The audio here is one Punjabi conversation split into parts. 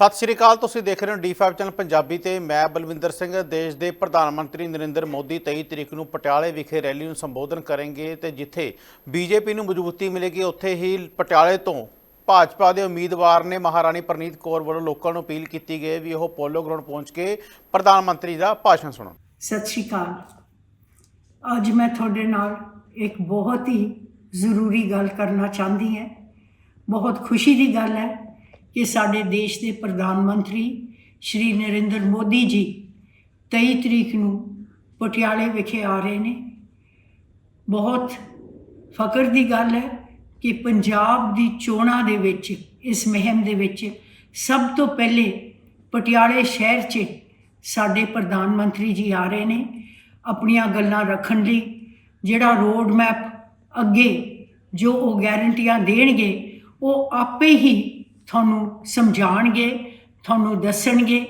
ਸਤਿ ਸ਼੍ਰੀ ਅਕਾਲ, ਤੁਸੀਂ ਦੇਖ ਰਹੇ ਹੋ D5 ਚੈਨਲ ਪੰਜਾਬੀ ਤੇ ਮੈਂ ਬਲਵਿੰਦਰ ਸਿੰਘ, ਦੇਸ਼ ਦੇ ਪ੍ਰਧਾਨ ਮੰਤਰੀ ਨਰਿੰਦਰ ਮੋਦੀ 23 ਤਰੀਕ ਨੂੰ ਪਟਿਆਲੇ ਵਿਖੇ ਰੈਲੀ ਨੂੰ ਸੰਬੋਧਨ ਕਰਨਗੇ ਤੇ ਜਿੱਥੇ ਬੀਜੇਪੀ ਨੂੰ ਮਜ਼ਬੂਤੀ ਮਿਲੇਗੀ, ਉੱਥੇ ਹੀ ਪਟਿਆਲੇ ਤੋਂ ਭਾਜਪਾ ਦੇ ਉਮੀਦਵਾਰ ਨੇ ਮਹਾਰਾਣੀ ਪ੍ਰਨੀਤ ਕੌਰ ਵੱਲੋਂ ਲੋਕਾਂ ਨੂੰ ਅਪੀਲ ਕੀਤੀ ਗਈ ਵੀ ਉਹ ਪੋਲੋ ਗਰਾਊਂਡ ਪਹੁੰਚ ਕੇ ਪ੍ਰਧਾਨ ਮੰਤਰੀ ਦਾ ਭਾਸ਼ਣ ਸੁਣਨ। ਸਤਿ ਸ਼੍ਰੀ ਅਕਾਲ। ਅੱਜ ਮੈਂ ਤੁਹਾਡੇ ਨਾਲ ਇੱਕ ਬਹੁਤ ਹੀ ਜ਼ਰੂਰੀ ਗੱਲ ਕਰਨਾ ਚਾਹੁੰਦੀ ਹਾਂ। ਬਹੁਤ ਖੁਸ਼ੀ ਦੀ ਗੱਲ ਹੈ ਕਿ ਸਾਡੇ ਦੇਸ਼ ਦੇ ਪ੍ਰਧਾਨ ਮੰਤਰੀ ਸ਼੍ਰੀ ਨਰਿੰਦਰ ਮੋਦੀ ਜੀ 23 ਤਰੀਕ ਨੂੰ ਪਟਿਆਲੇ ਵਿਖੇ ਆ ਰਹੇ ਨੇ। ਬਹੁਤ ਫਖਰ ਦੀ ਗੱਲ ਹੈ ਕਿ ਪੰਜਾਬ ਦੀ ਚੋਣਾਂ ਦੇ ਵਿੱਚ, ਇਸ ਮਹਿਮ ਦੇ ਵਿੱਚ ਸਭ ਤੋਂ ਪਹਿਲੇ ਪਟਿਆਲੇ ਸ਼ਹਿਰ 'ਚ ਸਾਡੇ ਪ੍ਰਧਾਨ ਮੰਤਰੀ ਜੀ ਆ ਰਹੇ ਨੇ ਆਪਣੀਆਂ ਗੱਲਾਂ ਰੱਖਣ ਲਈ, ਜਿਹੜਾ ਰੋਡ ਮੈਪ ਅੱਗੇ ਜੋ ਉਹ ਗਾਰੰਟੀਆਂ ਦੇਣਗੇ, ਉਹ ਆਪੇ ਹੀ ਤੁਹਾਨੂੰ ਸਮਝਾਣਗੇ ਤੁਹਾਨੂੰ ਦੱਸਣਗੇ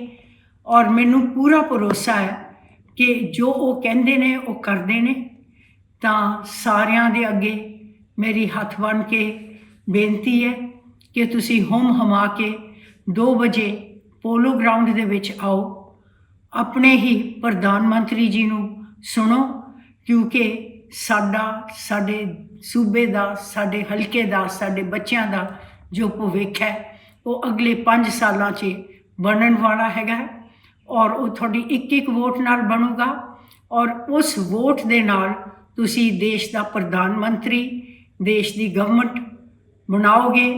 ਔਰ ਮੈਨੂੰ ਪੂਰਾ ਭਰੋਸਾ ਹੈ ਕਿ ਜੋ ਉਹ ਕਹਿੰਦੇ ਨੇ, ਉਹ ਕਰਦੇ ਨੇ। ਤਾਂ ਸਾਰਿਆਂ ਦੇ ਅੱਗੇ ਮੇਰੀ ਹੱਥ ਬਣ ਕੇ ਬੇਨਤੀ ਹੈ ਕਿ ਤੁਸੀਂ ਹੁਮ ਹਮਾ ਕੇ 2 ਵਜੇ ਪੋਲੋ ਗਰਾਊਂਡ ਦੇ ਵਿੱਚ ਆਓ। ਆਪਣੇ ਹੀ ਪ੍ਰਧਾਨ ਮੰਤਰੀ ਜੀ ਨੂੰ ਸੁਣੋ, ਕਿਉਂਕਿ ਸਾਡਾ, ਸਾਡੇ ਸੂਬੇ ਦਾ, ਸਾਡੇ ਹਲਕੇ ਦਾ, ਸਾਡੇ ਬੱਚਿਆਂ ਦਾ ਜੋ ਭਵਿੱਖ ਹੈ ਉਹ ਅਗਲੇ 5 ਸਾਲਾਂ 'ਚ ਬਣਨ ਵਾਲਾ ਹੈਗਾ ਔਰ ਉਹ ਤੁਹਾਡੀ ਇੱਕ ਇੱਕ ਵੋਟ ਨਾਲ ਬਣੂਗਾ ਔਰ ਉਸ ਵੋਟ ਦੇ ਨਾਲ ਤੁਸੀਂ ਦੇਸ਼ ਦਾ ਪ੍ਰਧਾਨ ਮੰਤਰੀ, ਦੇਸ਼ ਦੀ ਗਵਰਨਮੈਂਟ ਬਣਾਓਗੇ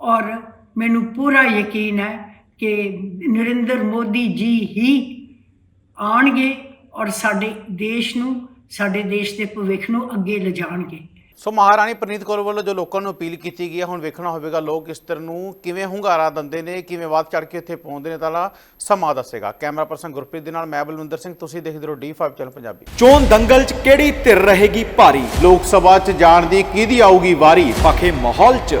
ਔਰ ਮੈਨੂੰ ਪੂਰਾ ਯਕੀਨ ਹੈ ਕਿ ਨਰਿੰਦਰ ਮੋਦੀ ਜੀ ਹੀ ਆਣਗੇ ਔਰ ਸਾਡੇ ਦੇਸ਼ ਨੂੰ, ਸਾਡੇ ਦੇਸ਼ ਦੇ ਭਵਿੱਖ ਨੂੰ ਅੱਗੇ ਲਿਜਾਣਗੇ। ਸੋ ਮਹਾਰਾਣੀ ਪ੍ਰਨੀਤ ਕੌਰ ਵੱਲੋਂ ਜੋ ਲੋਕਾਂ ਨੂੰ ਅਪੀਲ ਕੀਤੀ ਗਈ ਹੈ, ਹੁਣ ਵੇਖਣਾ ਹੋਵੇਗਾ ਲੋਕ ਇਸ ਤਰ੍ਹਾਂ ਨੂੰ ਕਿਵੇਂ ਹੁੰਗਾਰਾ ਦਿੰਦੇ ਨੇ, ਕਿਵੇਂ ਵੱਧ ਚੜ ਕੇ ਇੱਥੇ ਪਹੁੰਚਦੇ ਨੇ ਤਾਂ ਸਮਾਂ ਦੱਸੇਗਾ। ਕੈਮਰਾ ਪਰਸਨ ਗੁਰਪ੍ਰੀਤ ਦੇ ਨਾਲ ਮੈਂ ਬਲਵਿੰਦਰ ਸਿੰਘ, ਤੁਸੀਂ ਦੇਖਦੇ ਰਹੋ D5 ਚੈਨਲ ਪੰਜਾਬੀ। ਚੋਣ ਦੰਗਲ 'ਚ ਕਿਹੜੀ ਧਿਰ ਰਹੇਗੀ ਭਾਰੀ? ਲੋਕ ਸਭਾ 'ਚ ਜਾਣ ਦੀ ਕਿਹਦੀ ਆਊਗੀ ਵਾਰੀ? ਪਖੇ ਮਾਹੌਲ 'ਚ।